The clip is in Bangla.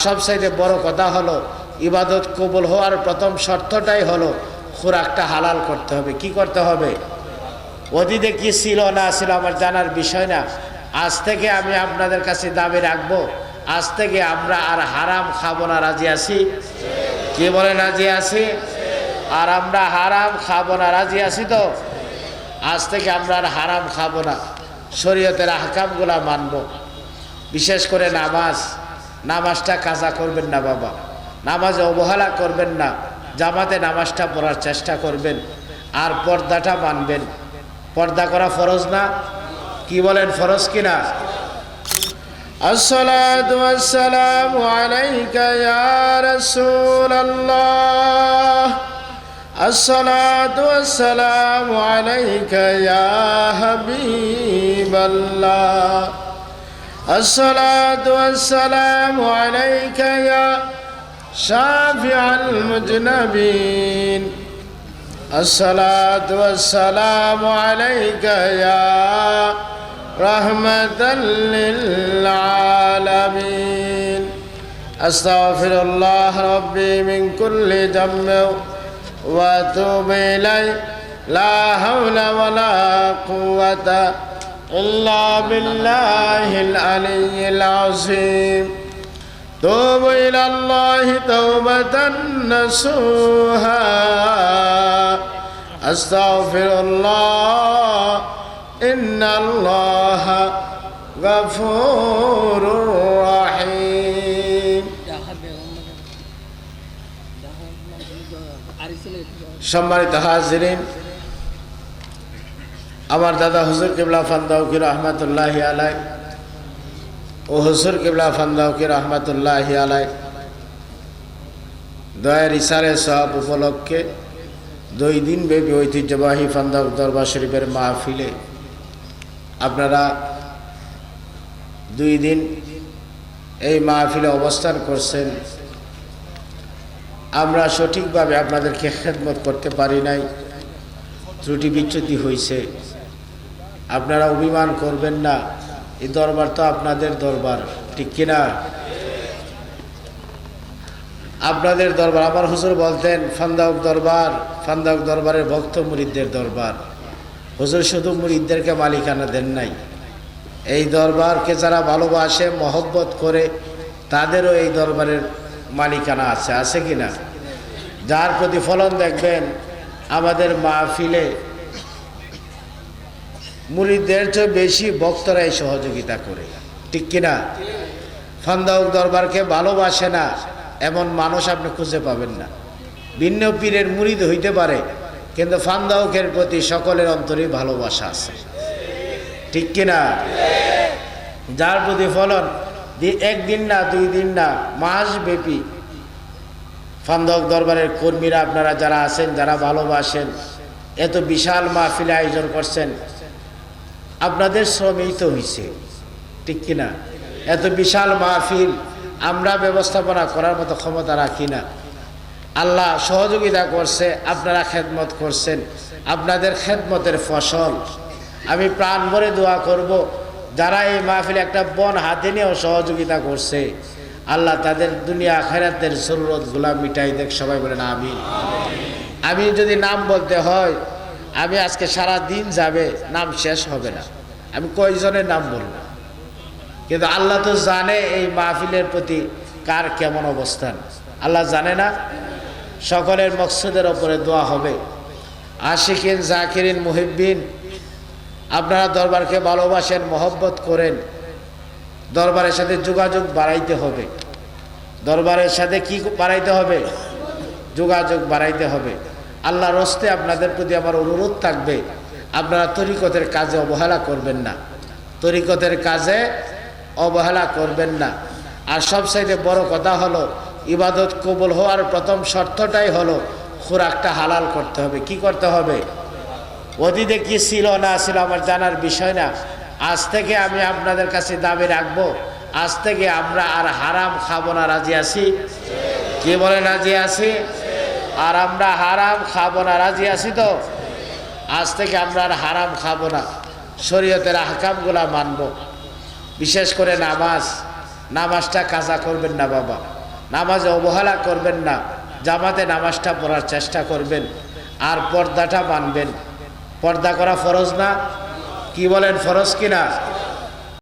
সবচাইতে বড় কথা হলো, ইবাদত কবুল হওয়ার প্রথম শর্তটাই হলো, খোরাকটা হালাল করতে হবে। কি করতে হবে? অতীতে কি ছিল না ছিল আমার জানার বিষয় না। আজ থেকে আমি আপনাদের কাছে দাবি রাখব, আজ থেকে আমরা আর হারাম খাব না। রাজি আছি? কি বলে রাজি আছি? আর আমরা হারাম খাব না। রাজি আছি তো? আজ থেকে আমরা আর হারাম খাব না। শরীয়তের আহকামগুলা মানব। বিশেষ করে নামাজ। নামাজটা কাজা করবেন না বাবা নামাজে অবহেলা করবেন না জামাতে নামাজটা পড়ার চেষ্টা করবেন আর পর্দাটা মানবেন পর্দা করা ফরজ না কি বলেন ফরজ কিনা الصلاة والسلام عليك يا رسول الله الصلاة والسلام عليك يا حبيب الله الصلاة والسلام عليك يا شافع المذنبين الصلاة والسلام عليك يا رحمة للعالمين أستغفر الله ربي من كل ذنب وأتوب إليه لا حول ولا قوة إلا بالله العلي العظيم توب إلى الله توبة نصوحا أستغفر الله إن الله غفور رحيم সম্মানিত হাজিরিন আমার দাদা হুজুর কিবলা ফান্দাউকি রহমতুল্লাহ আলাই ও হুজুর কিবলা ফান্দাউকি রহমতুল্লাহ আলাই দয়ের ইসারে সব উপলক্ষে দুই দিন ব্যাপী ঐতিহ্যবাহী ফান্দাউক দরবার শরীফের মাহফিলে আপনারা দুই দিন এই মাহফিলে অবস্থান করছেন। আমরা সঠিকভাবে আপনাদেরকে খেদমত করতে পারি নাই। ত্রুটি বিচ্যুতি হয়েছে আপনারা অভিমান করবেন না। এই দরবার তো আপনাদের দরবার, ঠিক কিনা? আপনাদের দরবার, আমার হুজুর বলতেন, ফান্দাউক দরবার, ফান্দাউক দরবারের ভক্ত মুরিদদের দরবার। হুজুর, শুধু মুরিদদেরকে মালিকানা দেন নাই। এই দরবারকে যারা ভালোবাসে, মহব্বত করে, তাদেরও এই দরবারের মালিকানা আছে আছে কি না যার প্রতিফলন দেখবেন, আমাদের মাহফিলে মুরিদদের চেয়ে বেশি বক্তরাই সহযোগিতা করে। ঠিক কিনা? ফান্দাউক দরবারকে ভালোবাসে না, এমন মানুষ আপনি খুঁজে পাবেন না। ভিন্ন পীরের মুরিদ হইতে পারে, কিন্তু ফান্দাউকের প্রতি সকলের অন্তরেই ভালোবাসা আছে। ঠিক কিনা? যার প্রতিফলন একদিন না, দুই দিন না মাস ব্যাপী ফান্দক দরবারের কর্মীরা আপনারা যারা আছেন, যারা ভালোবাসেন, এত বিশাল মাহফিলে আয়োজন করছেন আপনাদের শ্রমেই তো হয়েছে ঠিক কিনা? এত বিশাল মাহফিল, আমরা ব্যবস্থাপনা করার মতো ক্ষমতা রাখি না। আল্লাহ সহযোগিতা করছে, আপনারা খেদমত করছেন। আপনাদের খেদমতের ফসল। আমি প্রাণ ভরে দোয়া করব, যারা এই মাহফিলে একটা বন হাতে নিয়েও সহযোগিতা করছে, আল্লাহ তাদের দুনিয়া খেরাতের জরুরতগুলা মিটাই দেখ, সবাই বলেন আমি আমি যদি নাম বলতে হয় আমি আজকে সারা দিন যাবে, নাম শেষ হবে না। আমি কয়জনের নাম বলব? কিন্তু আল্লাহ তো জানে এই মাহফিলের প্রতি কার কেমন অবস্থান। আল্লাহ জানে না? সকলের মকসুদের ওপরে দোয়া হবে। আশিকিন, জাকিরিন, মুহিব্বিন, আপনারা দরবারকে ভালোবাসেন, মহব্বত করেন। দরবারের সাথে যোগাযোগ বাড়াইতে হবে। দরবারের সাথে কি বাড়াইতে হবে? যোগাযোগ বাড়াইতে হবে। আল্লাহ রস্তে আপনাদের প্রতি আমার অনুরোধ থাকবে, আপনারা তরিকতের কাজে অবহেলা করবেন না। তরিকতের কাজে অবহেলা করবেন না। আর সবসাইতে বড় কথা হলো, ইবাদত কবুল হওয়ার প্রথম শর্তটাই হলো, খোরাকটা হালাল করতে হবে। কি করতে হবে? অতীতে কি ছিল না ছিল আমার জানার বিষয় না। আজ থেকে আমি আপনাদের কাছে দাবি রাখব, আজ থেকে আমরা আর হারাম খাব না। রাজি আছি? কি বলে রাজি আছি? আর আমরা হারাম খাব না, রাজি আছি তো? আজ থেকে আমরা আর হারাম খাব না। শরীয়তের আহকামগুলা মানব। বিশেষ করে নামাজ। নামাজটা কাজা করবেন না বাবা। নামাজে অবহেলা করবেন না। জামাতে নামাজটা পড়ার চেষ্টা করবেন। আর পর্দাটা মানবেন। পর্দা করা ফরজ না? কি বলেন, ফরজ কিনা?